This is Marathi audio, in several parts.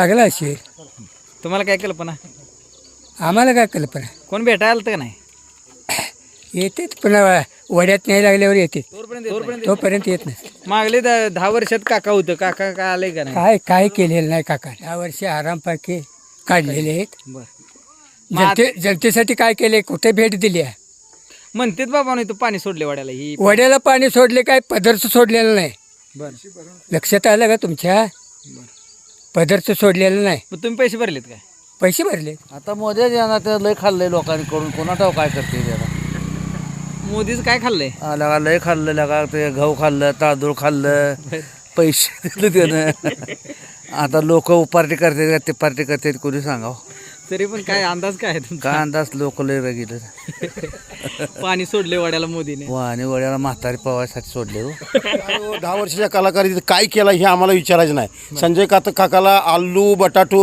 लागला असेल. तुम्हाला काय कल्पना? आम्हाला काय कल्पना? कोण भेटायला आलं का नाही? येतेच पुन्हा वड्यात नाही लागल्यावर येते तोपर्यंत तोपर्यंत येत नाही. मागले द- दहा वर्षात काका होतं. काका का आले का नाही? काय काय केलेलं नाही काका? या वर्षी आरामपाके काढलेले आहेत. बर. मग आत- जनते जनतेसाठी काय केले? कुठे भेट दिली आहे? म्हणतेत बाबा नाही तू पाणी सोडले वाड्याला. ही वड्याला पाणी सोडले काय? पदरचं सोडलेलं नाही. बर. लक्षात आलं का तुमच्या? पदरचं सोडलेलं नाही. मग तुम्ही पैसे भरलेत काय? पैसे भरले आता मोदी यांना ते लय खाल्लंय लोकांनी करून कोणा ठाव काय करते त्याला मोदीच काय खाल्लंय? लगा लय खाल्लं लगा ते गहू खाल्लं तांदूळ खाल्लं पैसे दिले त्यानं. आता लोक पार्टी करते ते पार्टी करते कोणी सांगावं? तरी पण काय अंदाज काय आहे तुमचा? काय अंदाज? लोक लय रगिले पाणी सोडले वाड्याला मोदीने. वाणी वड्याला म्हातारी पवायसाठी सोडले हो. अहो, दहा वर्षाच्या कालावधीत काय केलं हे आम्हाला विचारायचं नाही. संजय कात काकाला आलू बटाटो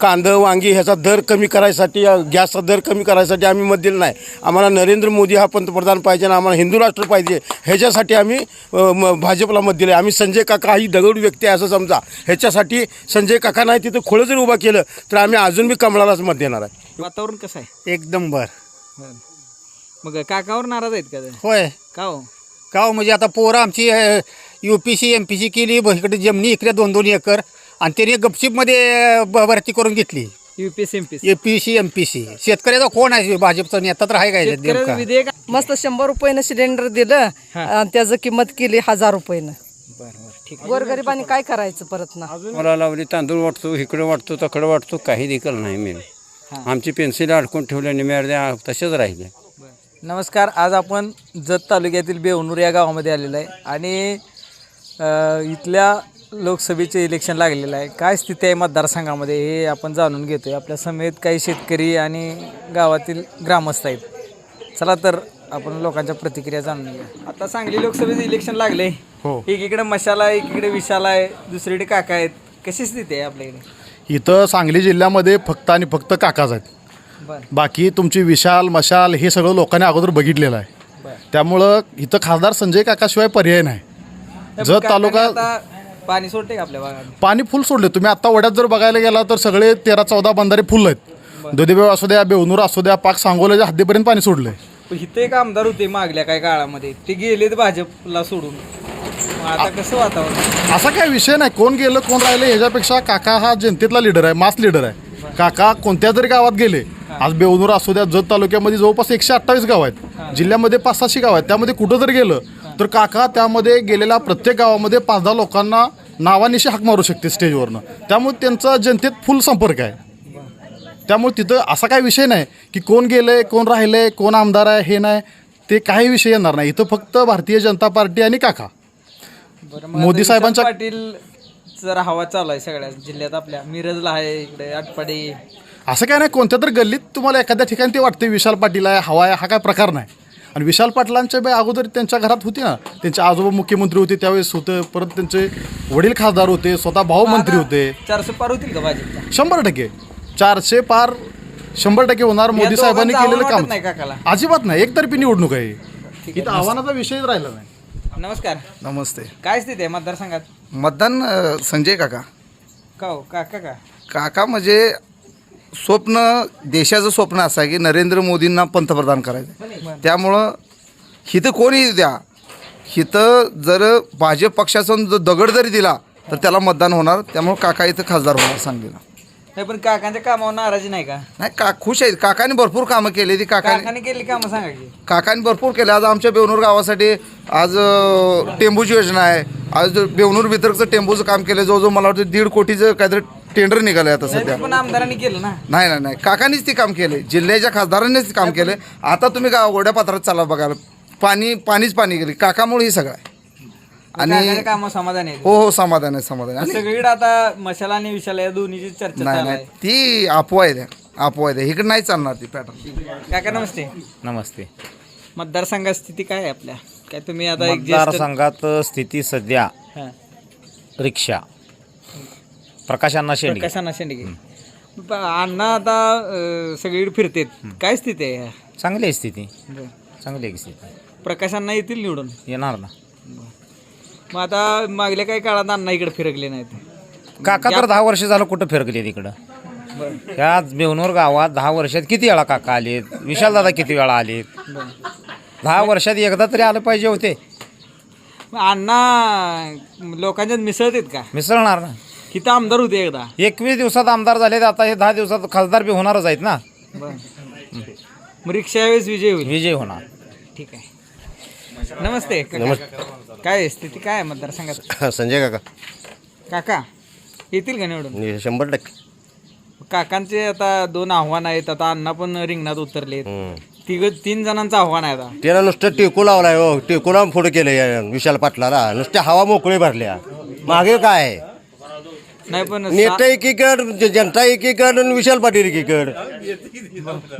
कांदा वांगी ह्याचा दर कमी करायसाठी गॅसचा दर कमी करायसाठी आम्ही मत दिलं नाही. आम्हाला नरेंद्र मोदी हा पंतप्रधान पाहिजे आणि आम्हाला हिंदू राष्ट्र पाहिजे ह्याच्यासाठी आम्ही भाजपला मत दिलं आम्ही संजय काका ही दगड व्यक्ती आहे असं समजा. ह्याच्यासाठी संजय काका नाही तिथं खोळं जरी उभा केलं तर आम्ही अजून बी कमळालाच मत देणार आहे. वातावरण कसं आहे? एकदम बर. मग काकावर नाराज आहेत का? होय. का हो? का हो? म्हणजे आता पोरं आमची U P C M P C केली ब- इकडे जमिनी इकडे दोन दोन एकर. आणि त्याने गपशिपमध्ये ब- भरती करून घेतली. UPS MPS A P C M P C शेतकऱ्याचा कोण आहे? भाजपचा नेता तर आहे काय नेमका? विधेयक मस्त शंभर रुपयानं सिलेंडर दिलं आणि त्याचं किंमत केली हजार रुपयानं. गोरगरिबांनी काय करायचं परत ना? मला लावली तांदूळ वाटतो इकडे वाटतो तकडे वाटतो काही देखील नाही मी आमची पेन्सिल अडकून ठेवल्याने मिळाल्या तसेच राहिले. नमस्कार आज आपण जत तालुक्यातील बेवनूर या गावामध्ये आलेलो आहे. आणि अ, इथल्या लोकसभेचे इलेक्शन लागलेलं आहे. काय स्थिती आहे मतदारसंघामध्ये हे आपण जाणून घेतोय. आपल्या समेत काही शेतकरी आणि गावातील ग्रामस्थ आहेत. चला तर आपण लोकांच्या प्रतिक्रिया जाणून घेऊया. आता सांगली लोकसभेचं इलेक्शन लागले हो. एकीकडे मशाला आहे एकीकडे विशाला आहे दुसरीकडे काका आहेत. कशी स्थिती आहे आपल्याकडे? इथं सांगली जिल्ह्यामध्ये फक्त आणि फक्त काकाच आहेत. बरं. बाकी तुमची विशाल मशाल हे सगळं लोकांनी अगोदर बघितलेलं आहे. त्यामुळं इथं खासदार संजय काकाशिवाय पर्याय नाही. जत काकाने तालुका पाणी सोडते का आपल्या भागात पाणी फुल सोडले. तुम्ही आता वड्यात जर बघायला गेला तर सगळे तेरा चौदा बंधारे फुल आहेत. दुधेबेव असू द्या बेवनूर असू द्या पाक सांगोल्याच्या हद्दीपर्यंत पाणी सोडलंय. पण इथे एक आमदार होते मागल्या काही काळामध्ये. ते गेलेत भाजपला सोडून. मग आता कसं वातावरण? असा काय विषय नाही. कोण गेलं कोण राहिलं ह्याच्यापेक्षा काका हा जनतेतला लीडर आहे मास लीडर आहे. काका कोणत्या तरी गावात गेले. आज बेवनूर असू द्या जत तालुक्यामध्ये जवळपास एकशे अठ्ठावीस गाव आहेत. जिल्ह्यामध्ये पाच सातशे गाव आहेत. त्यामध्ये कुठं जर गेलं तर काका त्यामध्ये गेलेल्या प्रत्येक गावामध्ये पाच दहा लोकांना नावानिशी हाक मारू शकते स्टेजवरनं. त्यामुळे त्यांचा जनतेत फुल संपर्क आहे. त्यामुळे तिथं असा काही विषय नाही की कोण गेलंय कोण राहिलंय कोण आमदार आहे हे नाही. ते काही विषय येणार नाही. इथं फक्त भारतीय जनता पार्टी आणि काका. मोदी साहेबांच्या- पाटील जरा हवा चालू आहे सगळ्या जिल्ह्यात आपल्या. मिरजला आहे इकडे आटपाडी. असं काय नाही. कोणत्या तर गल्लीत तुम्हाला एखाद्या ठिकाणी ते वाटते विशाल पाटील आहे हवा आहे हा काय प्रकार नाही. आणि विशाल पाटलांच्या बी अगोदर त्यांच्या घरात होती ना त्यांचे आजोबा मुख्यमंत्री होते त्यावेळेस होतं परत त्यांचे वडील खासदार होते स्वतः भाऊ मंत्री होते. चारशे पार होतील का भाजपला? शंभर टक्के. चारशे पार शंभर टक्के होणार मोदी दोघांचं साहेबांनी आव्हान केलेलं वाटत काम. नाही काकाला? अजिबात नाही एकतर्फी निवडणूक आहे. इथं आव्हानाचा विषयच राहिला नाही. नमस्कार. नमस्ते. काय स्थिती आहे मतदारसंघात? मतदान अ, संजय काका. का हो? काका? का काका म्हणजे स्वप्न देशाचं स्वप्न असं आहे की नरेंद्र मोदींना पंतप्रधान करायचं त्यामुळं हिथं कोणी द्या. हिथं जर भाजप पक्षाचा जर दगड जरी दिला तर त्याला मतदान होणार. त्यामुळं काका इथं खासदार होणार सांगलीला नाही पण काकांच्या कामावर नाराजी नाही का? नाही का खुश आहेत. काकाने भरपूर कामं केली ती. काकाने काकाने केली कामं सांगा की. काकाने भरपूर केले. आज आमच्या बेवनूर गावासाठी आज अ, टेंबूची योजना आहे. आज बेवनूर वितरकचं टेंबूचं काम केलं. जवळजवळ मला वाटतं दीड कोटीचं काहीतरी टेंडर निघालं आता नाही, सध्या. पण आमदारांनी केलं ना. नाही नाही नाही. काकांनीच ते काम केले जिल्ह्याच्या खासदारांनीच ते काम केले आता तुम्ही गाव गोड्या पात्रात चाला बघायला. पाणी पाणीच पाणी गेले काकामुळे हे सगळं आहे. आणि कामावर समाधान आहे. हो हो समाधान आहे समाधान आहे. आणि सगळीकडे आता मशाला आणि विशाला या दोन्हीची चर्चा नाही चालू नाही. आहे. ती अफवा आहे. त्या अफवा आहे. त्या. इकडे नाही चालणार ती पॅटर्न काका नमस्ते. नमस्ते. मतदारसंघात स्थिती काय आहे आपल्या? काय तुम्ही आता एक ज्येष्ठ मतदारसंघात स्थिती सध्या हां. रिक्षा. प्रकाशांना शेंडगे प्रकाशांना शेंडगे अण्णा आता अं, सगळीकडे फिरतेत. काय स्थिती आहे? चांगली आहे स्थिती. चांगली आहे स्थिती. प्रकाशांना येतील निवडून? येणार ना. मग आता मागल्या काही काळात अण्णा इकडे फिरकले नाहीत. काका तर दहा वर्ष झालं कुठं फिरकले तिकडं ह्या बेवनूर गावात दहा वर्षात किती वेळा काका आलेत? विशाल दादा किती वेळा आलेत? दहा वर्षात एकदा तरी आलं पाहिजे होते. मग अण्णा लोकांच्यात मिसळतात का? मिसळणार ना. किती आमदार होते एकदा. एकवीस दिवसात आमदार झाले आता हे दहा दिवसात खासदार बी होणारच आहेत ना. बर. मग रिक्षा यावेळेस विजय होईल. विजय होणार. ठीक आहे. नमस्ते काका. काय स्थिती काय आहे मतदारसंघात? संजय काका. काका येतील का निवडून? शंभर टक्के. काकांचे आता दोन आव्हान आहेत आता अण्णा पण रिंगणात उतरले तिघ तीन जणांचं आव्हान आहे आता. त्याला नुसतं टेकू लावलाय हो टेकू लावून पुढे केलं या विशाल पाटलाला. नुसत्या हवा मोकळी भरल्या. मागे काय? आहे? नाही पण नेता एकीकड जनता एकीकड आणि विशाल पाटील एकीकड.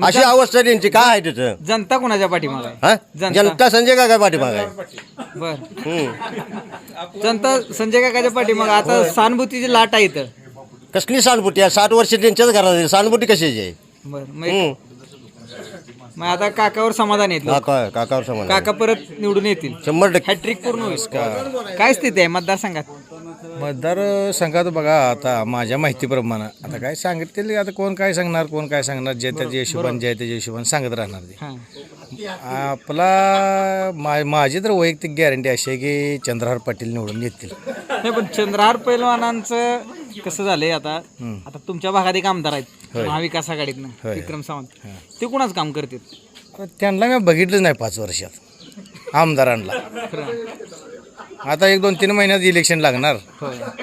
अशी अवस्था त्यांची. काय आहे त्याचं जनता कोणाच्या पाठीमाग हा? जनता. संजय काका पाठीमाग आहे. बर. जनता संजय काकाच्या पाठीमाग. आता सहानुभूतीची लाट आहे इथं. कसली सहानुभूती आहे? साठ वर्ष त्यांच्याच घरात आहे. सहानुभूती कशाची आहे? बर मग हम्म. मग आता काकावर समाधान येत. काका काकावर समान आहे. काका परत निवडून येतील. शंभर टक्के. हॅट्रिक पूर्ण होईल. काय स्थिती आहे मतदारसंघात? मतदार संघात बघा आता माझ्या माहितीप्रमाणे. आता काय सांगितले आता कोण काय सांगणार कोण काय सांगणार? जे त्याच्या हिशोबाने जे त्याच्या हिशोबाने सांगत राहणार ते. हां. आपला मा माझी तर वैयक्तिक गॅरंटी अशी आहे की चंद्रहार पाटील निवडून येतील. नाही पण चंद्रहार पैलवानांचं कसं झालंय आता? आता तुमच्या भागात एक आमदार आहेत महाविकास आघाडीतनं विक्रम सावंत. ते कुणाच काम करतील? त्यांना मी बघितलंच नाही पाच वर्षात. आमदारांना. आता एक दोन तीन महिन्यात इलेक्शन लागणार.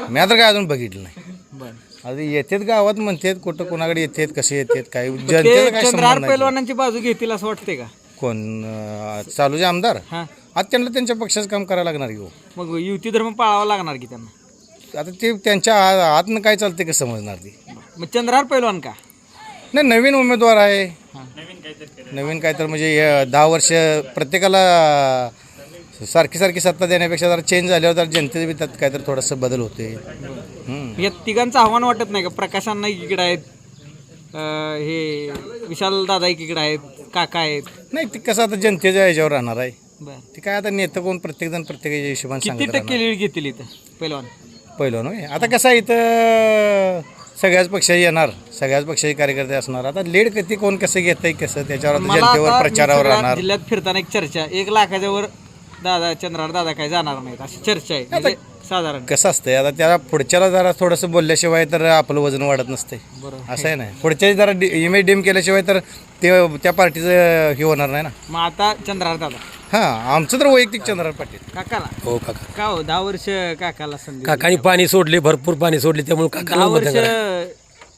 मी आता काय अजून बघितलं नाही. आता येतात गावात म्हणतात कुठं कोणाकडे येतात कसे येतात काय जनतेला काय चंद्रहार संबंध नाही. पैलवानांची बाजू घेतील असं वाटतंय का? कोण अं, चालूचे आमदार? हां. आता त्यांना त्यांच्या पक्षाचं काम करायला लागणार घेऊ मग युती धर्म पाळावा लागणार की त्यांना? आता ते त्यांच्या आ- आतनं काय चालते का समजणार ते? मग चंद्रहार पैलवान का? नाही नवीन उमेदवार आहे. नवीन काय तर म्हणजे हे दहा वर्ष प्रत्येकाला सारखी सारखी सत्ता देण्यापेक्षा जरा चेंज झाल्यावर जरा जनतेचं बी त्यात काय तर थोडंसं बदल होते हम्म. या तिघांचं आव्हान वाटत नाही का? प्रकाशांना एकीकडे आहेत अं, हे विशाल दादा एकीकडे आहेत काका आहेत. नाही ते कसं आता जनतेच्या ह्याच्यावर राहणार आहे. बर. ते काय आता नेतं कोण? प्रत्येकजण प्रत्येकाच्या हिशोबाने किती सांगत टक्के लीड घेतील इथं पैलवान? पहिलं नव्हे आता कसं आहे इथं सगळ्याच पक्षाचे येणार सगळ्याच पक्षाचे कार्यकर्ते असणार. आता लीड किती कोण कसं घेतंय कसं त्याच्यावर आता मला जनतेवर आता प्रचारावर सगळ्या राहणार. जिल्ह्यात फिरताना एक चर्चा एक लाखाच्या वर दादा चंद्रार दादा काय जाणार नाहीत अशी चर्चा आहे. म्हणजे साधारण. कसं असतंय आता त्याला पुढच्याला जरा थोडंसं बोलल्याशिवाय तर आपलं वजन वाढत नसते असं आहे ना. पुढच्या जरा इमेज डिम केल्याशिवाय तर ते त्या पार्टीचं हे होणार नाही ना. मग आता चंद्रार दादा. हां आमचं तर वैयक्तिक चंद्रराव पाटील काकाला? हो काका. का हो? दहा वर्ष काकाला संधी काकाने पाणी सोडले भरपूर पाणी सोडले त्यामुळे दहा काकाला वर्ष.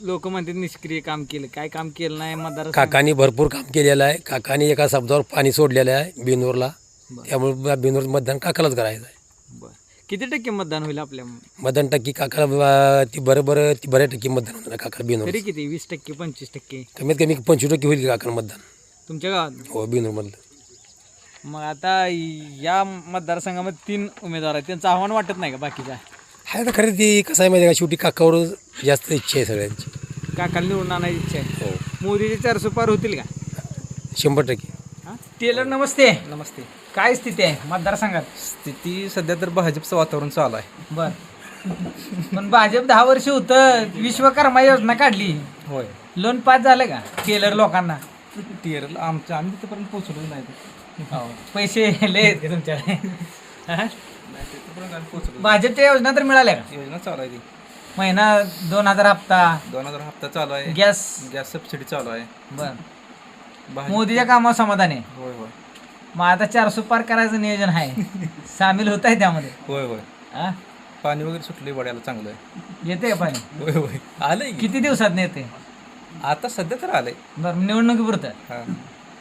लोक म्हणतात निष्क्रिय काम केलं. काय काम केलं नाही मतदार काकानी भरपूर काम केलेलं आहे. काकानी एका शब्दावर पाणी सोडलेलं आहे बिनूरला त्यामुळे बिनूर मतदान काकालाच करायचं आहे बरं. किती टक्के मतदान होईल आपल्या मतदान टक्के काकाला ती बरं बरं ती बऱ्या टक्के मतदान होणार आहे काकाला बिनूर तरी किती? वीस टक्के पंचवीस टक्के? कमीत कमी पंचवीस टक्के होईल काकाला मतदान. तुमच्या गावात? हो बिनूरमधलं मग आता या मतदारसंघामध्ये तीन उमेदवार आहेत. त्यांचं आव्हान वाटत नाही का बाकीच्या आहे तर खरं ती कसं आहे माहिती आहे का? शेवटी काकावर जास्त इच्छा आहे सगळ्यांची. काकाला निवडून आणायची इच्छा आहे. हो. मोदीचे चारशे पार होतील का? शंभर टक्के? टेलर नमस्ते. नमस्ते. काय स्थिती आहे? मतदारसंघात? स्थिती सध्या तर भाजपचं वातावरण चालू आहे. बर. पण भाजप दहा वर्ष होतं विश्वकर्मा योजना काढली. होय. लोन पास झालं का? टेलर लोकांना? टीआरएल आमच्या आम्ही तिथपर्यंत पोहोचलो नाही. हो. पैसे लय आहेत का तुमच्याकडे? हा? तिथपर्यंत आम्ही पोहोचलो भाजपच्या योजना तर मिळाल्या का? योजना चालू आहे ती. महिना दोन हजार हप्ता. दोन हजार हप्ता चालू आहे. गॅस. गॅस सबसिडी चालू आहे. बर. मोदीच्या कामावर समाधान आहे. होय होय. मग आता चारशे पार करायचं नियोजन आहे. सामील होत आहे त्यामध्ये. होय होय. हा? पाणी वगैरे सुटले वड्याला चांगलं आहे. येते का पाणी? होय होय. आलंय की. किती दिवसात येते आता सध्या तर आलंय. बरं निवडणुकीपुरतं हा.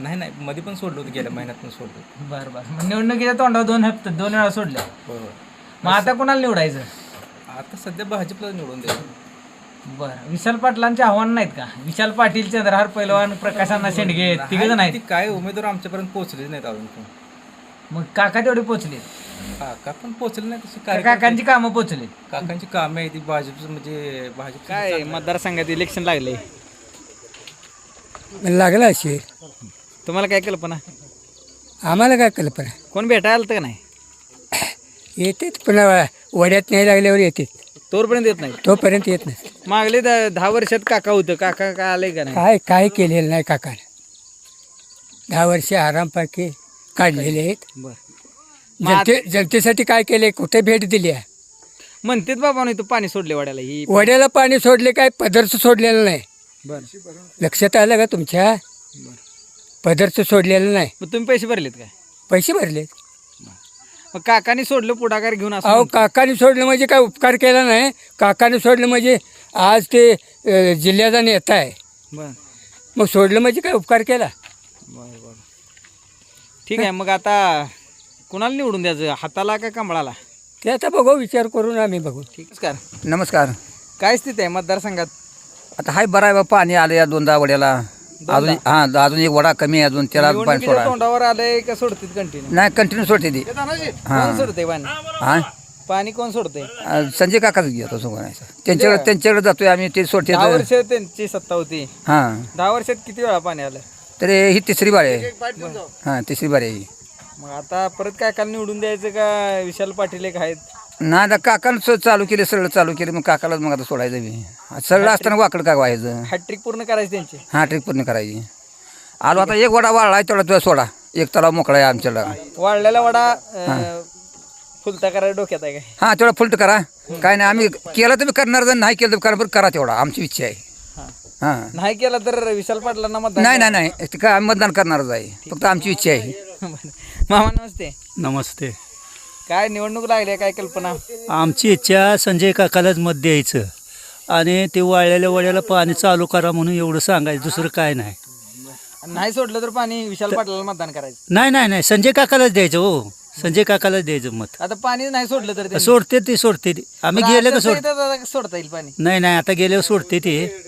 नाही नाही. मध्ये पण सोडलं होतं गेल्या महिन्यात पण सोडलं होतं. बरं बरं. मग निवडणुकीच्या तोंडावर दोन हप्ते दोन वेळा सोडल्या होय होय. मग आता कोणाला निवडायचं? आता सध्या भाजपला निवडून द्यायचं बरं. विशाल पाटलांचे आव्हान नाहीत का? विशाल पाटील चंद्रहार पैलवान प्रकाशांना शेंडगे तिघ जण ती काय? उमेदवार आमच्यापर्यंत पोहोचलेच नाहीत अजून पण. मग काका तेवढे पोचले काका पण पोहोचले नाही तशी काकांची कामं पोचले काकांची कामे आहे ती भाजपचं म्हणजे भाजप काय मतदारसंघात इलेक्शन लागले. लागला असेल तुम्हाला काय कल्पना? आम्हाला काय कल्पना? कोण भेटायला आलं का नाही? येतात पुन्हा वड्यात नाही लागल्यावर येतात. तोरपर्यंत येत नाही? तोपर्यंत येत नाही. मागले द- दहा वर्षात काका होतं. काका काय आलंय का नाही? काय काय केलेलं नाही काकाने. दहा वर्ष आरामपैकी काढलेले आहेत. बर. मग आत- जनते जनतेसाठी काय केले कुठे भेट दिली आहे? म्हणतेत बाबा नाही तू पाणी सोडले वाड्याला. ही वड्याला पाणी सोडले काय? पदरचं सोडलेलं नाही. बर. लक्षात आलं का तुमच्या? पदरचं सोडलेलं नाही. मग तुम्ही पैसे भरलेत काय? पैसे भरले मग काकाने सोडलं पुढाकार घेऊन असं अहो. काकाने सोडलं म्हणजे काय उपकार केला नाही. काकाने सोडलं म्हणजे आज ते अ, जिल्ह्याचा नेता आहे. बर. मग सोडलं म्हणजे काय उपकार केला? बर बर. ठीक आहे मग आता कुणाला निवडून द्यायचं? हाताला का कमळाला? ते आता बघू विचार करून आम्ही बघू. ठीक नमस्कार. नमस्कार. काय स्थिती आहे मतदारसंघात? आता हाय बरं आहे बा पाणी आलं या दोनदा वड्याला अजून हां अजून एक वडा कमी आहे अजून त्याला पाणी सोडा. तोंडावर आलंय का सोडतील कंटिन्यू नाही कंटिन्यू सोडते ती. कोण सोडते पाणी? हां? पाणी कोण सोडते संजय काकाच घेतो सोडायचं त्यांच्याकडे त्यांच्याकडे जातोय आम्ही ते सोडते दहा वर्ष त्यांची सत्ता होती. हां. दहा वर्षात किती वेळा पाणी आलं? तर ही तिसरी बारी आहे. हां तिसरी बारी आहे ही. मग आता परत काय काल निवडून द्यायचं का? विशाल पाटील एक आहेत. नाही आता काकानं स- चालू केले सरळ चालू केले मग काकालाच मग आता सोडायचं मी सरळ असताना वाकड काय व्हायचं. हॅट्रिक पूर्ण करायची त्यांची? हा ट्रिक पूर्ण करायची. आलो आता एक वडा वाळला तेवढा तुला सोडा. एक तलाव मोकळा आहे आमच्याला. वाढलेला वडा अं, फुलता करायला डोक्यात आहे काय? हां तेवढा फुलट करा. काय नाही आम्ही केलं तर मी करणार जर नाही केलं तर करा बरं करा तेवढा. आमची इच्छा आहे. हां. नाही केला तर विशाल पाटलांना मतदान नाही नाही नाही. ते काय आम्ही मतदान करणारच आहे. फक्त आमची इच्छा आहे. करा. मामा नमस्ते. नमस्ते. काय निवडणूक लागली काय कल्पना? आमची इच्छा संजय काकालाच मत द्यायचं. आणि ते वाळलेल्या वड्याला पाणी चालू करा म्हणून एवढं सांगायचं दुसरं काय नाही. नाही सोडलं तर पाणी विशाल पाटलाला मतदान करायचं. नाही नाही नाही संजय काकालाच द्यायचं हो. संजय काकालाच द्यायचं मत. आता पाणी नाही सोडलं तर. सोडते ते सोडते ते. आम्ही पण गेले का आता सोड सोडता येईल पाणी. नाही नाही आता गेल्यावर सोडते ते.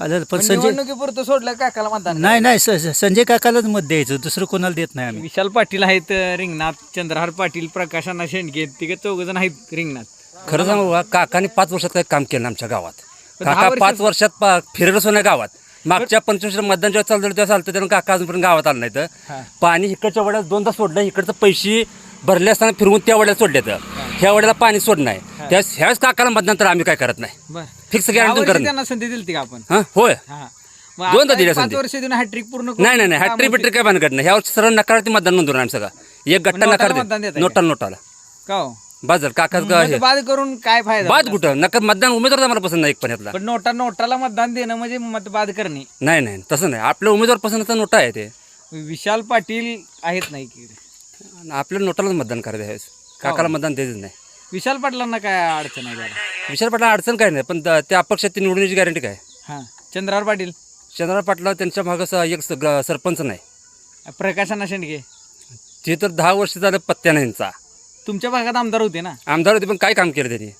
आलं पण संजय निवडणुकीपुरतं सोडलं काकाला मतदान नाही नाही स- स- संजय काकालाच मत द्यायचं. दुसरं कोणाला देत नाही आम्ही. विशाल पाटील आहेत रिंगणात. चंद्रहार पाटील प्रकाशांना शेंडगे तिघे चौघ जण आहेत रिंगणात. खरं सांगू का? काकाने पाच वर्षात काही काम केलं आमच्या गावात. दहा काका वर्षात- पाच वर्षात पा- फिरलंच नाही गावात. मागच्या पंचवीस मतदान जेव्हा चालतं तेव्हा चालतं त्यानं काका अजूनपर्यंत गावात आलं नाही तर पाणी इकडच्या वड्यात दोनदा सोडलं इकडचं पैसे भरले असताना फिरवून त्या वड्यात सोडले तर ह्या वड्याला पाणी सोडणं आहे. त्यावेळेस ह्याच काकाला मतदान तर आम्ही काय करत नाही. फिक्स गॅरंटी करत त्यांना संधी दिली का आपण? हां होय. हा. दोनदा दिल्या संधी. वर्ष देऊन हॅट्रिक पूर्ण नाही नाही नाही. काम हॅट्री होतील. बिट्री काय भानगड नाही. ह्या वर्षी सरळ नकारार्थी मतदान नोंदवणार आम्ही सगळं. एक गट्टा नकार नोटा नोटाला. का हो? बाजार काका मग बाद करून काय फायदा बाद कुठं? नका मतदान उमेदवार आम्हाला पसंत नाही एक पण यातला. पण नोटा नोटाला मतदान देणं म्हणजे मत बाद करणे. नाही नाही तसं नाही. आपल्या उमेदवार पसंतचा नोटा आहे ते. विशाल पाटील आहेत नाही की आणि आपल्या नोटालाच मतदान करायचं आहे. काकाला मतदान द्यायचं नाही. विशाल पाटलांना काय अडचण आहे जरा? विशाल पाटला अडचण काय नाही पण त्या त्या अपक्षात ती निवडण्याची गॅरंटी काय? हा. चंद्रहार पाटील. चंद्रा पाटला त्यांच्या मागं स- एक स- ग- सरपंच नाही. प्रकाशांना शेंडगे. ते तर दहा वर्ष झालं पत्त्या नाही तुमच्या भागात आमदार होते ना? आमदार होते पण काय काम केलं त्यांनी?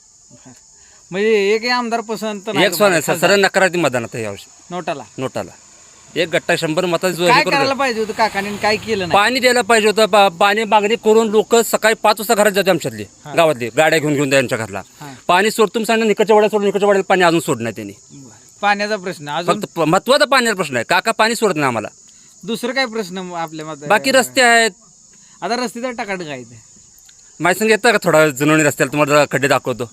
म्हणजे एकही आमदार पसंत नाही एक तुम्हाला, सरळ नकारार्थी मतदान आता यावर्षी नोटाला. नोटाला. एक गट्टा शंभर मताचा जो काय करून करायला. पाहिजे होतं काकाने काय केलं नाही? पाणी द्यायला पाहिजे होतं पा- पाणी मागणी करून लोक सकाळी पाच वाजता घरात जाते आमच्यातली गावातली. गाड्या घेऊन घेऊन त्यांच्या घरला. पाणी सोडतो सांगा निकडच्या वड्या सोडून निकडच्या वड्याला पाणी अजून नाही त्यांनी. पाण्याचा प्रश्न अजून? फक्त प- महत्त्वाचा पाण्याचा प्रश्न आहे. काका पाणी सोडत नाही आम्हाला. दुसरं काय प्रश्न आपल्या मत बाकी रस्ते आहेत. आता रस्ते तर टाकाटक आहेत. माझ्या संग येतं का थोडा जुनवणी रस्त्याला तुम्हाला जरा खड्डे दाखवतो.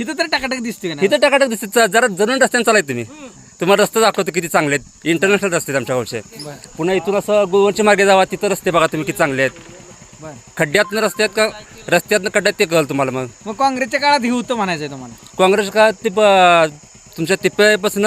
इथं तर टाकाटक दिसते का नाही? इथं टाकाटक दिसते जरा जुनवणी रस्त्याने चालाय तुम्ही. तुम्हाला रस्ते दाखवतो किती चांगले आहेत. इंटरनॅशनल रस्ते आहेत आमच्या गावचे. पुन्हा इथून असं गोवनच्या मार्गे जावा तिथं रस्ते बघा तुम्ही किती चांगले आहेत. बरं. खड्ड्यातनं रस्त्यात का? रस्त्यातनं खड्ड्यात ते कळलं तुम्हाला मग. मग काँग्रेसच्या काळात हे होतं म्हणायचं तुम्हाला. काँग्रेस का ते तुमच्या तिप्प्यापासून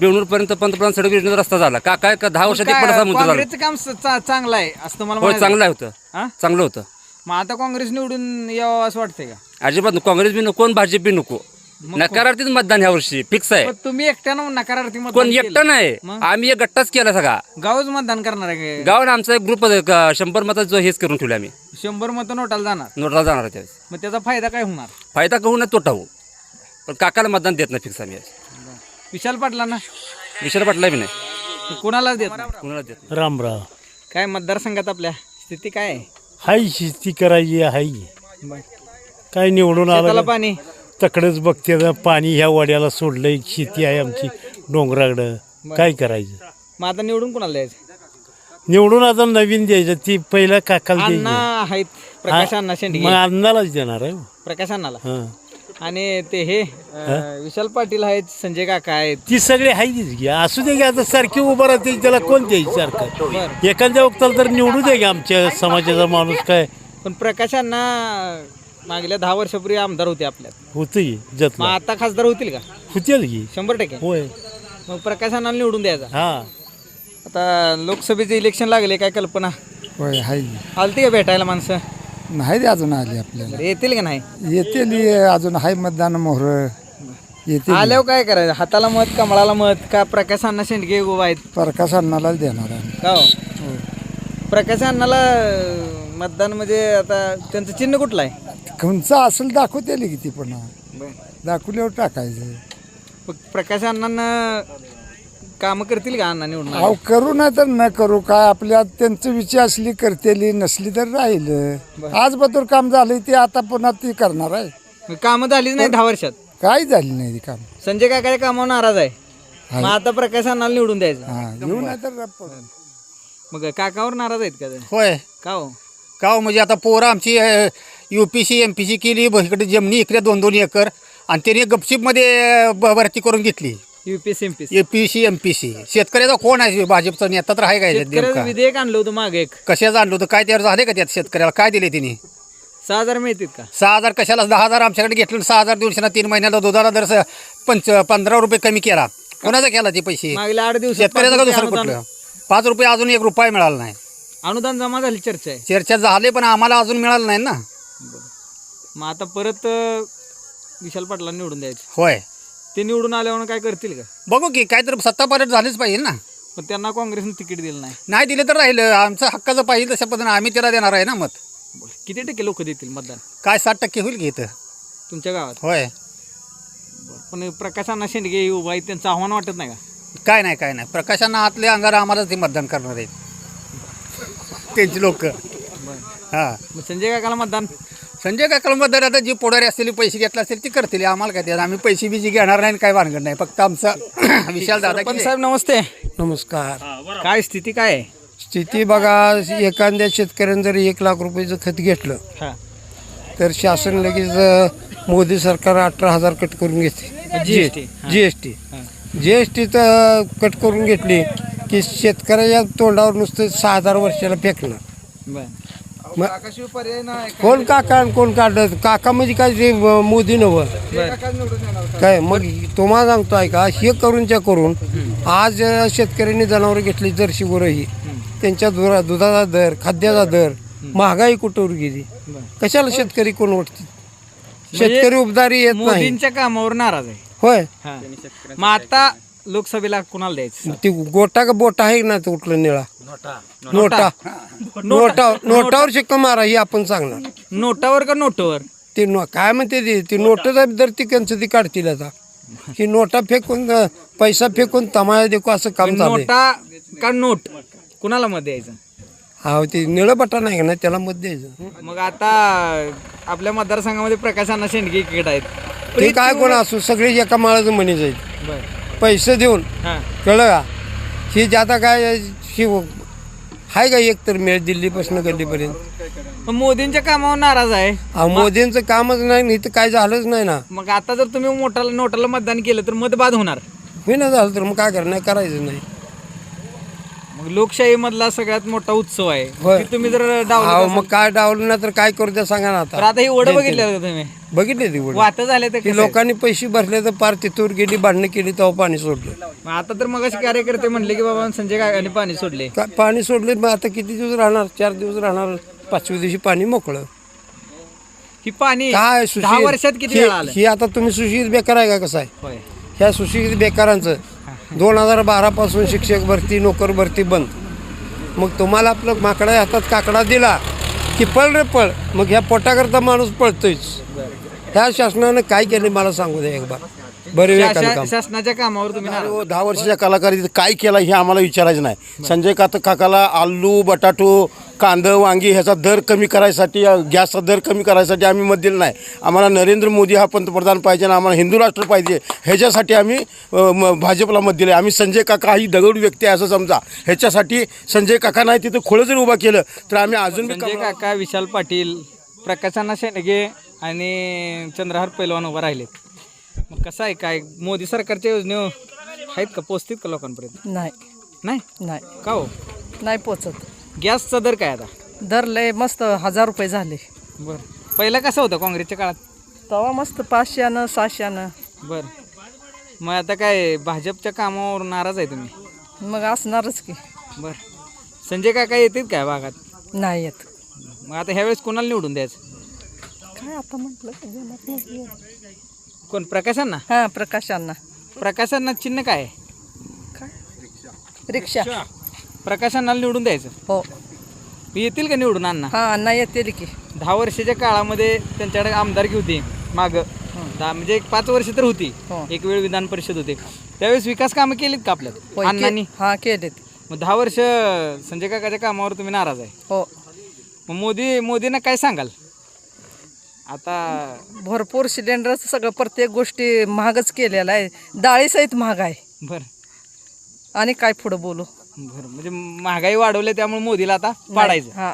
बेवणूरपर्यंत पंतप्रधान सडक योजनेचा रस्ता झाला. का काय का दहा वर्षात एक काय, पडाचा मुद्दा झाला. काँग्रेसचं काम स- चा- चांगलं आहे असं तुम्हाला हो म्हणायचं? चांगलं होतं. हा? चांगलं होतं. मग आता काँग्रेस निवडून यावं असं वाटतंय का? अजिबात नको. काँग्रेस बी नको आणि भाजप बी नको. नकारार्थीच मतदान ह्या वर्षी. फिक्स आहे. पण तुम्ही एकट्यानं नकारार्थी मतदान कोण केलं. एकटं नाही. मग? आम्ही एक गट्टाच केला सगळा. गावच मतदान करणार आहे काय? गावानं आमचा एक ग्रुप शंभर मताचा जो हेच करून ठेवला आम्ही. शंभर मतं नोटाला जाणार. नोटला जाणार आहे त्यावेळेस. मग त्याचा फायदा काय होणार? फायदा कहू ना तोटा होऊ. पण काकाला मतदान देत नाही फिक्स आम्ही. विशाल पाटलांना विशाल पाटला बी नाही. कोणालाच देत नाही. कुणाला देत नाही. राम राम काय मतदारसंघात आपल्या स्थिती काय आहे? हाय शेती करायची हाय. काय निवडून आलं पाणी. तकडेच बघते पाणी ह्या वड्याला सोडलंय शेती आहे आमची डोंगराकडं. काय करायचं? मग आता निवडून कोणाला द्यायचं? निवडून आता नवीन द्यायचं ती पहिला काकाला अण्णा द्यायचं. आहेत प्रकाश अण्णा मग अन्नालाच देणार आहे. प्रकाश अण्णाला? हां. आणि ते हे अं, विशाल पाटील आहेत संजय काका आहेत. ती सगळी आहे की असू दे की आता सारखी उभं राहते त्याला कोण द्यायची सारखं? एखाद्या वक्ताला तर निवडू दे की आमच्या समाजाचा माणूस काय? पण प्रकाशांना मागल्या दहा वर्षापूर्वी आमदार होते आपल्यात. होतं की मग जतला आता खासदार होतील का? होतील की. शंभर टक्के. होय. मग प्रकाशांना निवडून द्यायचा. हा. आता लोकसभेचे इलेक्शन लागले काय कल्पना? होय हाय. आलती का भेटायला माणसं? नाही अजून आले आपल्याला. बरं, येतील का नाही? येते अजून हाय मतदान मोहर. येते आल्यावर काय करायचं? हाताला मत कमळाला मत का प्रकाश अण्णा शेंडगे उभा आहेत? प्रकाश अण्णाला देणार आहे. का हो? प्रकाश अण्णाला अं, मतदान म्हणजे आता त्यांचं चिन्ह कुठलं आहे? कोणचं असेल दाखवते की ती पण दाखवल्यावर टाकायचं. मग प्रकाश अण्णांना कामं करतील का अण्णा निवडून अहो करू नाही तर न करू. काय आपल्या त्यांचं विचार असली करतेली नसली तर राहिलं. आज बदल काम झालं ते आता पुन्हा ती करणार आहे. मग कामं झालीच नाही दहा वर्षात? काय झाली नाही ती काम? संजय काकाच्या कामावर नाराज आहे. मग आता प्रकाश अण्णाला निवडून द्यायचं. हा येऊ तर मग काकावर नाराज आहेत का ते? होय. का हो? का हो? म्हणजे आता पोरं आमची U P C M P C केली ब- इकडे जमिनी इकडे दोन दोन एकर आणि त्यांनी गपशिपमध्ये ब- भरती करून घेतली. UPS MPS. A P C M P C शेतकऱ्याचा कोण आहे? भाजपचा नेता तर आहे काय त्यात शेतकऱ्याचं नेमका? विधेयक आणलं होतं मागे एक. कशाचं आणलं होतं? काय त्यावर झाले का त्यात शेतकऱ्याला? काय दिले तिने? सहा हजार मिळतील का? सहा हजार कशाला? दहा हजार आमच्याकडे घेतलं सहा हजार दोनशे ना तीन महिन्याला दुधाला दर स- पंच पंधरा रुपये कमी केला. कोणाचा केला ते पैसे? मागल्या आठ दिवसात शेतकऱ्याचं का दुसरं कुठलं? पाच रुपये अजून एक रुपया मिळाला नाही. अनुदान जमा झाली चर्चा आहे. चर्चा झाले पण आम्हाला अजून मिळालं नाही ना. मग आता परत अं, विशाल पाटला निवडून द्यायचं. होय. ते निवडून आल्यावर काय करतील का? बघू की काहीतरी सत्ता परत झालीच पाहिजे ना. पण त्यांना काँग्रेसने तिकीट दिलं नाही. नाही दिले तर राहिलं. आमचं हक्काचं पाहिजे तशा पद्धतीने आम्ही त्याला देणार आहे ना मत. किती टक्के लोक देतील मतदान? काय साठ टक्के होईल की इथं? तुमच्या गावात? होय. पण प्रकाश अण्णा शेंडगे उभा आहेत त्यांचं आव्हान वाटत नाही का? काय नाही काय नाही. प्रकाशांना आतले अंगार आम्हालाच ते मतदान करणार आहेत. त्यांची लोक. हां. मग संजय काकाला मतदान? संजय काकाला मतदान आता जी पोडारी असलेली पैसे घेतले असतील ती करतील. आम्हाला काय त्यात आम्ही पैसे बिजी घेणार नाही आणि काय भानगड नाही. फक्त आमचा विशाल दादा पण साहेब नमस्ते. नमस्कार. काय स्थिती काय आहे? स्थिती बघा एखाद्या शेतकऱ्यानं जर एक लाख रुपयाचं खत घेतलं हा. तर शासन लगेच अ, मोदी सरकार अठरा हजार कट करून घेते. GST. हा. G S T G S T तर कट करून घेतली की शेतकऱ्याच्या तोंडावर नुसतं सहा हजार वर्षाला मग काकाशिवाय पर्याय नाही कोण काका आणि कोण काढत काका म्हणजे काय ते अ, मोदी नवं काय मग तुम्हाला सांगतो आहे का हे करूनच्या करून आज अ, शेतकऱ्यांनी जनावरं घेतली जर्शी गुरं ही. त्यांच्या दुरा दुधाचा दर खाद्याचा दर महागाई कुठवर गेली? कशाला शेतकरी कोण वाटते शेतकरी उपदारी येत नाही. मोदींच्या कामावर नाराज आहे. होय. हा. मग आता लोकसभेला कुणाला द्यायचं ती गोटा का बोटा आहे ना तो कुठला निळा? नोटा. नोटा. नोटावर शिक्का मारा ही आपण सांगणार. नोटावर का नोटवर? ते नो काय म्हणते ती? ती नोटाचा दर ती कंच ती काढतील आता. ही नोटा फेकून अ, पैसा फेकून तमाया देखो असं काम चालू नोटा का नोट? कुणाला मत द्यायचं? हा ते निळं बटन आहे ना त्याला मत द्यायचं. मग आता आपल्या मतदारसंघामध्ये प्रकाश अण्णा शेंडगे क्रिकेट आहेत. ते काय कोण असो सगळे एका माळाचं म्हणे जाईल. बरं. पैसे देऊन हा. कळलं का? ही जाता काय ही हाय का एक तर मेळ दिल्लीपासून गल्लीपर्यंत? मग मोदींच्या कामावर नाराज आहे. अहो मोदींचं कामच नाही इथं काय झालंच नाही ना. मग आता जर तुम्ही मोठाला नोटाला मतदान केलं तर मत बाद होणार होईना झालं तर मग काय करणार? करायचं नाही. मग लोकशाही मधला सगळ्यात मोठा उत्सव आहे. की तुम्ही जर डावलं अहो मग काय डावलं ना तर काय करू द्या सांगा ना तर आता ही ओढ बघितली का तुम्ही. बघितले ती झाले तर की कसं आहे? लोकांनी पैसे भरले तर पार तिथूर गेली भांडणं केली तेव्हा पाणी सोडलं. मग आता तर मग कार्यकर्ते म्हणले की बाबा संजय काकांनी पाणी सोडले. का पाणी सोडले मग आता किती दिवस राहणार? चार दिवस राहणार पाचव्या दिवशी पाणी मोकळं. ही पाणी काय दहा सुशील? वर्षात किती हे- वेळा आलं? ही आता तुम्ही सुशिक्षित बेकार आहे का कसं आहे? होय. ह्या सुशिक्षित बेकारांचं. दोन हजार बारापासून शिक्षक भरती नोकर भरती बंद. मग तुम्हाला आपलं माकडा हातात काकडा दिला की पळ रे पळ. मग ह्या पोटाकरता माणूस पळतोयच. ह्या शासनानं काय केलं मला सांगू द्या एक बार बरे वेळ शा- काम. शासनाच्या कामावर तुम्ही नाराज. हो, दहा वर्षाच्या कालावधीत काय केलं हे आम्हाला विचारायचं नाही. संजय कात काकाला आलू बटाटो कांदा वांगी ह्याचा दर कमी करायसाठी गॅसचा दर कमी करायसाठी आम्ही मत दिलं नाही. आम्हाला नरेंद्र मोदी हा पंतप्रधान पाहिजे आणि आम्हाला हिंदू राष्ट्र पाहिजे ह्याच्यासाठी आम्ही अ, म- भाजपला मत दिलं आम्ही संजय काका ही दगड व्यक्ती आहे असं समजा. ह्याच्यासाठी संजय काका नाही तिथं खोळं जर उभा केलं तर आम्ही अजून बी संजय काका विशाल पाटील प्रकाशांना शेंडगे आणि चंद्रहार पैलवान उभा राहिलेत. मग कसं आहे काय? मोदी सरकारच्या योजने आहेत का? पोचतील का लोकांपर्यंत? नाही. नाही? नाही. का हो? नाही पोचत. गॅसचा दर काय आता? दर लय मस्त हजार रुपये झाले. बरं. पहिला कसं होतं काँग्रेसच्या काळात? तेव्हा मस्त पाचशेनं सहाशेनं. बरं. मग आता काय भाजपच्या कामावर नाराज आहे तुम्ही? मग असणारच की. बरं. संजय काका येतील काय भागात? नाही येत. मग आता ह्यावेळेस कोणाला निवडून द्यायचं? काय आता म्हटलं? कोण प्रकाशांना हां प्रकाशांना प्रकाशांना चिन्ह काय? आहे रिक्षा. प्रकाशांना निवडून द्यायचं? हो. येतील का निवडून अण्णा? हां अण्णा येतील की. दहा वर्षाच्या काळामध्ये त्यांच्याकडे आमदारकी होती माग. दहा म्हणजे एक पाच वर्ष तर होती. हो. एक वेळ विधान परिषद होते. त्यावेळेस विकास कामं केलीत का आपल्यात? होय, के- अण्णांनी? हां केलेत. मग दहा वर्ष संजय काकाच्या कामावर तुम्ही नाराज आहे. हो. मग मोदी मोदींना काय सांगाल? आता भरपूर सिलेंडरचं सगळं प्रत्येक गोष्टी महागच केलेलं आहे. डाळीसहित महाग आहे. बरं. आणि काय पुढं बोलू? बरं म्हणजे महागाई वाढवली त्यामुळे मोदीला आता पाडायचं. हा.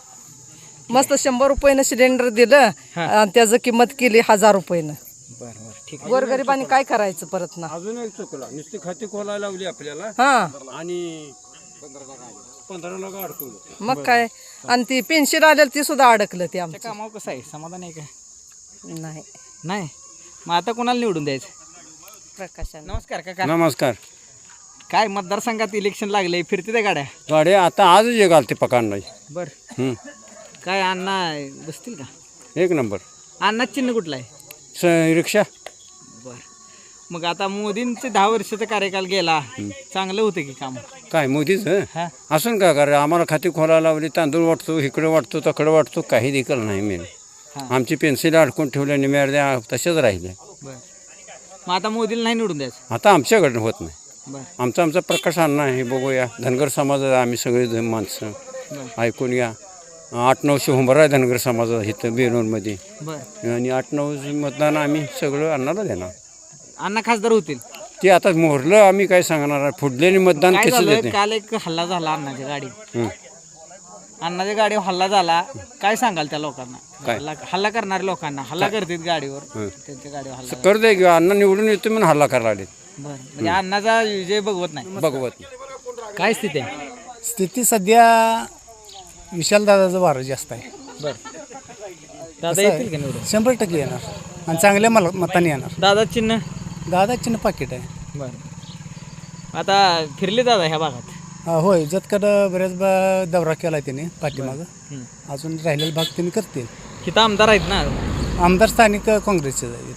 मस्त शंभर रुपयानं सिलेंडर दिलं आणि त्याचं किंमत केली हजार रुपयानं. बरं बरं. ठीक गोरगरिबांनी काय करायचं परत ना? अजून एक चुकला. नुसती खाती खोलायला लावली आपल्याला. हा. आणि पंधरा लाख अडकवलं मग काय? आणि ती पेन्शन आलेलं ती सुद्धा अडकलं ते आमचं. कामावर कसं आहे? समाधान आहे का? नाही. नाही? मग आता कोणाला निवडून द्यायचं? प्रकाशानं नमस्कार काका. नमस्कार. काय मतदारसंघात इलेक्शन लागले फिरते त्या गाड्या? गाडी आता आजच एक आलते पकान नाही बर. हं. काय अण्णा बसतील का? एक नंबर. अण्णा चिन्ह कुठलं आहे? स रिक्षा. बर. मग आता मोदींचे दहा वर्षाचा कार्यकाल गेला. चांगलं होतं की काम? काय मोदीच हा. असून का कारण आम्हाला खाती खोलायला लावली तांदूळ वाटतो इकडे वाटतो तकडे वाटतो काही देखील नाही मी. आमची पेन्सिल अडकून ठेवल्या निम्यार्ध्या तसेच राहिले. बर. मग आता मोदीला नाही निवडून द्यायचं? आता आमच्याकडनं होत नाही. बर. आमचा आमचा प्रकाश अण्णा हे बघूया. धनगर समाज आहे आम्ही सगळे माणसं ऐकून या. आठ नऊशे हुंबरा आहे धनगर समाजात इथं बेनूरमध्ये बर. आणि आठ नऊ मतदान आम्ही सगळं अण्णाला देणार. अण्णा खासदार होतील. ते आता मोहरलं आम्ही काय सांगणार? आहे फुडलेली मतदान काय कसं झालं? देते काल एक हल्ला झाला अण्णाच्या गाडी हं. अण्णाच्या गाडीवर हल्ला झाला. काय सांगाल त्या लोकांना? काय? हल्ला हल्ला करणाऱ्या लोकांना. हल्ला काय? करतात गाडीवर. त्यांच्या गाडीवर हल्ला कर दे किंवा अण्णा निवडून येतो म्हणून हल्ला करायला लागले बर. म्हणजे अण्णाचा विजय बघवत नाही. बघवत काय स्थिती आहे? स्थिती सध्या विशालदादाचं वारं जास्त आहे. बर. दादा येतील? का निवडून? शंभर टक्के येणार. आणि चांगल्या मला मताने येणार. दादा चिन्ह? दादा चिन्ह पाकिट आहे. बर. आता फिरले दादा ह्या भागात. हा, होय जतकडं बऱ्याच बा दौरा केला आहे त्याने पाठीमागं. हं. अजून राहिलेला भाग त्यांनी करतील इथं आमदार आहेत ना? आमदार स्थानिक काँग्रेसचे आहेत.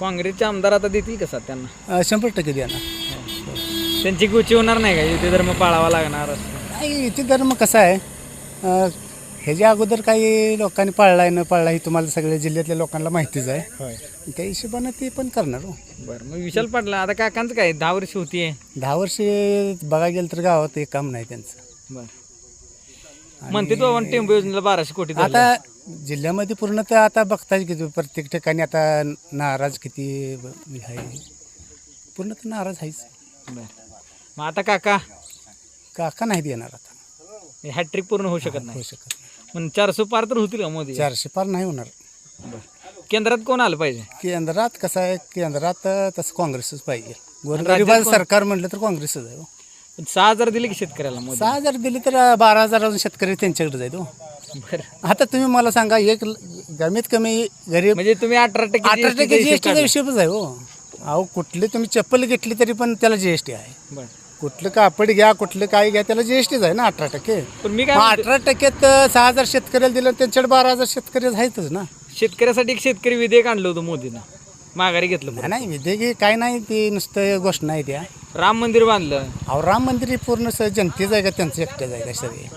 काँग्रेसचे आमदार आता देतील का साथ त्यांना? अं, शंभर टक्के देणार. त्यांची गुची होणार नाही का? युती धर्म पाळावा लागणार. नाही इथे धर्म कसा आहे अं, ह्याच्या अगोदर काही लोकांनी पाळला आहे न पाळला हे तुम्हाला सगळ्या जिल्ह्यातल्या लोकांना माहितीच आहे. त्या हिशोबानं ते पण करणार हो. बरं मग विशाल पाटला आता काकांचं काय? दहा वर्ष होतीये दहा वर्ष बघा गेलं तर गावात एक काम नाही त्यांचं. बरं. म्हणते तो आपण टेंबू योजनेला बाराशे कोटी झाले. आता जिल्ह्यामध्ये पूर्ण तर आता बघताय की तुम्ही प्रत्येक ठिकाणी आता नाराज किती आहे. पूर्ण तर नाराज आहेच. बरं. मग आता काका? काका नाही देणार आता. हॅट्रिक पूर्ण होऊ शकत नाही. होऊ शकत पण चारशे पार तर होतील का मोदी? चारशे पार नाही होणार. केंद्रात कोण आलं पाहिजे? केंद्रात कसं आहे केंद्रात तसं काँग्रेसच पाहिजे. गोरगरिबाचं? सरकार म्हटलं तर काँग्रेसच आहे हो. पण सहा हजार दिले की शेतकऱ्याला मोदी? सहा हजार दिले तर बारा हजार अजून शेतकरी त्यांच्याकडे जाईल हो बरं. आता तुम्ही मला सांगा एक ल- कमीत कमी गरीब म्हणजे तुम्ही अठरा टक्के अठरा GST चा टक्के हिशोब काढला. हिशोबच आहे हो. अहो कुठली तुम्ही चप्पल घेतली तरी पण त्याला जीएसटी आहे. बरं. कुठलं कापड घ्या कुठलं काय घ्या त्याला जीएसटीच आहे ना अठरा टक्के. पण मी काय मग म्हणतो- अठरा टक्क्यात अं, सहा हजार शेतकऱ्याला दिलं त्यांच्याकडे बारा हजार शेतकरी आहेतच ना. शेतकऱ्यासाठी एक शेतकरी विधेयक आणलं होतं मोदीनं. माघारी घेतलं नाही, नाही विधेयकी काय नाही ती नुसतं गोष्ट नाही त्या. राम मंदिर बांधलं. अहो राम मंदिर हे पूर्ण स- जनतेचं आहे का? त्यांचं एकट्याच आहे का सगळे?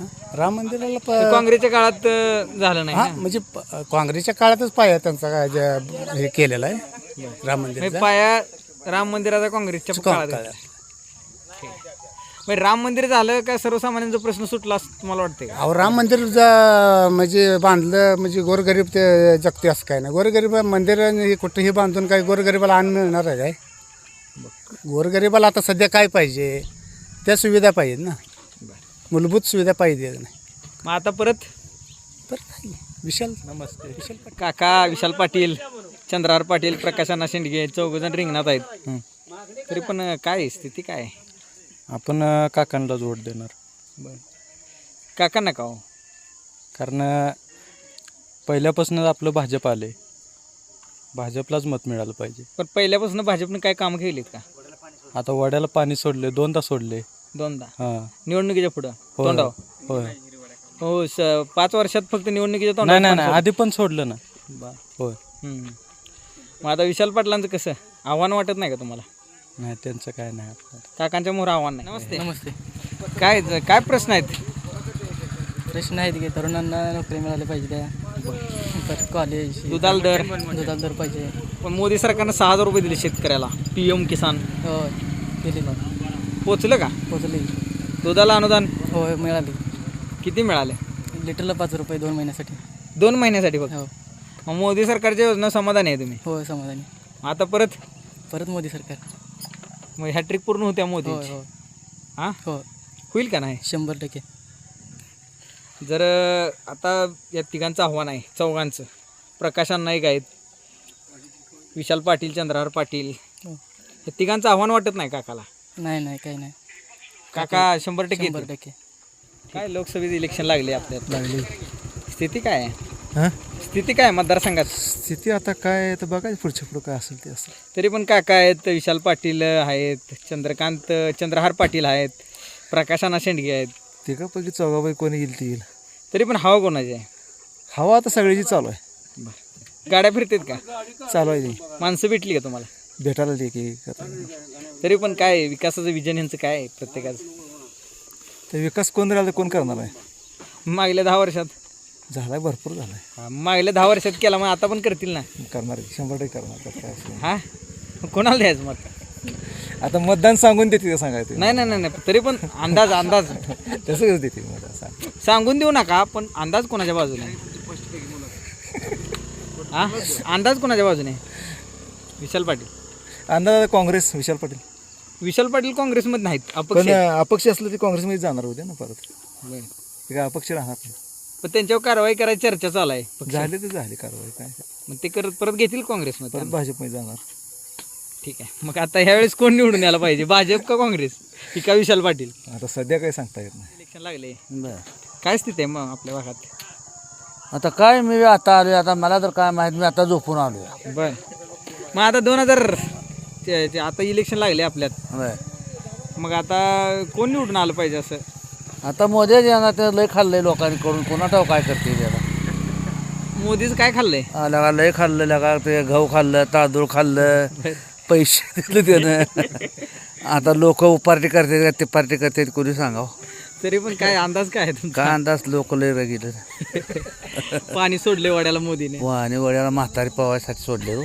हं? राम मंदिराला ते काँग्रेसच्या काळात अं, झालं नाही हा ना. म्हणजे प- काँग्रेसच्या काळातच पाया त्यांचा काय जे- हे केलेलं आहे राम म्हणजे मंदिर पाया राम मंदिराचा काँग्रेसच्या काळात म्हणजे राम मंदिर झालं का सर्वसामान्यांचा प्रश्न सुटला असं तुम्हाला वाटतंय का? अहो राम मंदिर जा- म्हणजे बांधलं म्हणजे गोरगरीब ते जगते असं काय नाही. गोरगरीब मंदिर हे कुठेही बांधून काय गोरगरिबाला अन्न मिळणार आहे काय? गोरगरिबाला आता सध्या काय पाहिजे? त्या सुविधा पाहिजेत ना. मूलभूत सुविधा पाहिजे नाही. मग आता परत? विशाल नमस्ते. विशाल काका विशाल पाटील चंद्रहार पाटील प्रकाशाना शेंडगे चौघजण रिंगणात आहेत. तरी पण काय स्थिती काय? आहे आपण काकांना जोड देणार. बरं. काका नका हो? कारण पहिल्यापासूनच आपलं भाजप आले भाजपलाच मत मिळालं पाहिजे. पण पहिल्यापासून भाजपनं काय कामं केलीत का? आता वड्याला पाणी सोडले दोनदा सोडले दोनदा? हां. निवडणुकीच्या पुढं? होय तोंडाव होय. हो स- पाच वर्षात फक्त निवडणुकीच्या नाही नाही नाही. आधी पण सोडलं ना. बरं. होय. मग आता विशाल पाटलांचं कसं? आव्हान वाटत नाही का तुम्हाला? नाही त्यांचं काय नाही आपल्याला. काकांच्या मोहर आव्हान नाही. नमस्ते. नमस्ते. काय काय प्रश्न आहेत? प्रश्न आहेत की तरुणांना नोकरी मिळाली पाहिजे त्या परत कॉलेज दुधाला दर. दुधाला दर पाहिजे. पण मोदी सरकारनं सहा हजार रुपये दिले शेतकऱ्याला. P M Kisan. हो दिली ना. पोचलं का? पोचली. दुधाला अनुदान? हो मिळाली. किती मिळाले? लिटरला पाच रुपये दोन महिन्यासाठी. दोन महिन्यासाठी फक्त? हो. मग मोदी सरकारच्या योजना समाधानी आहे तुम्ही? हो समाधानी. आता परत? परत मोदी सरकार. मग ह्या ट्रिक पूर्ण होत्या मोदी हो हो हां? हो होईल का नाही? शंभर टक्के. जर अं, आता या तिघांचं आव्हान आहे चौघांचं. प्रकाशांना नाईक आहेत. विशाल पाटील चंद्रहार पाटील. हो. या तिघांचं आव्हान वाटत नाही काकाला? नाही नाही काही नाही. काका शंभर टक्के शंभर येतील. टक्के. काय लोकसभेचं इलेक्शन लागले आपल्यात? लागली. स्थिती काय आहे? हां? स्थिती काय मतदारसंघात? स्थिती आता काय तर बघा पुढच्या पुढं काय असेल ते असेल. तरी पण काका आहेत विशाल पाटील आहेत चंद्रकांत चंद्रहार पाटील आहेत प्रकाशाना शेंडगे आहेत. तिघापैकी चौघापैकी कोणी येईल ती येईल. तरी पण हवा कोणाची आहे? हवा आता सगळ्याची चालू आहे. गाड्या फिरतात का? चालू आहे ती. माणसं भेटली का तुम्हाला? भेटायला ते की. तरी पण काय आहे? विकासाचं विजन यांचं काय आहे प्रत्येकाचं? ते विकास कोण राहिला तर कोण करणार आहे? मागल्या दहा वर्षात. झालाय भरपूर झालाय. हा, मागल्या दहा वर्षात केला मग आता पण करतील ना? करणार शंभर टक्के करणार आता काय असेल. हा? कोणाला द्यायचं मत? आता मतदान सांगून देते का सांगायचं नाही नाही नाही नाही. तरी पण अंदाज अंदाज. तसंच देते मतदान सांग. सांगून देऊ नका पण अंदाज कोणाच्या बाजूने? हा? अंदाज कोणाच्या बाजूने? विशाल पाटील. अंदाज काँग्रेस विशाल पाटील. विशाल पाटील काँग्रेसमध्ये नाहीत अपक्ष पण. अपक्ष असलं ते काँग्रेसमध्ये जाणार होते ना परत. ते काय अपक्ष राहणार नाही. पण त्यांच्यावर कारवाई करायची चर्चा चालू आहे. झाले तर झाले कारवाई काय? मग ते करत परत घेतील काँग्रेसमध्ये परत भाजपमध्ये जाणार. ठीक आहे. मग आता ह्यावेळेस कोण निवडून यायला पाहिजे? भाजप का काँग्रेस? की का विशाल पाटील? आता सध्या काही सांगता येत नाही. इलेक्शन लागले. बरं काय स्थिती आहे मग आपल्या भागात? आता काय मी आता आलो आता मला तर काय माहीत मी आता झोपून आलो बर. मग आता दोन हजार ते- ते आता इलेक्शन लागले आपल्यात. बरं मग आता कोण निवडून आलं पाहिजे असं? आता मोदी येणार ते लय खाल्लंय लोकांनी करून कोणाटाव काय करते त्याला मोदीच काय खाल्लंय? लगा लय खाल्लं लगा ते गहू खाल्लं तांदूळ खाल्लं पैसे दिले त्यानं. आता लोक पार्टी करतात का ते पार्टी करतात कोणी सांगावं? तरी पण काय अंदाज काय आहे तुमचा? काय अंदाज? लोक लय रगिलं. पाणी सोडले वाड्याला मोदीने. आणि वड्याला म्हातारी पवायसाठी सोडले हो.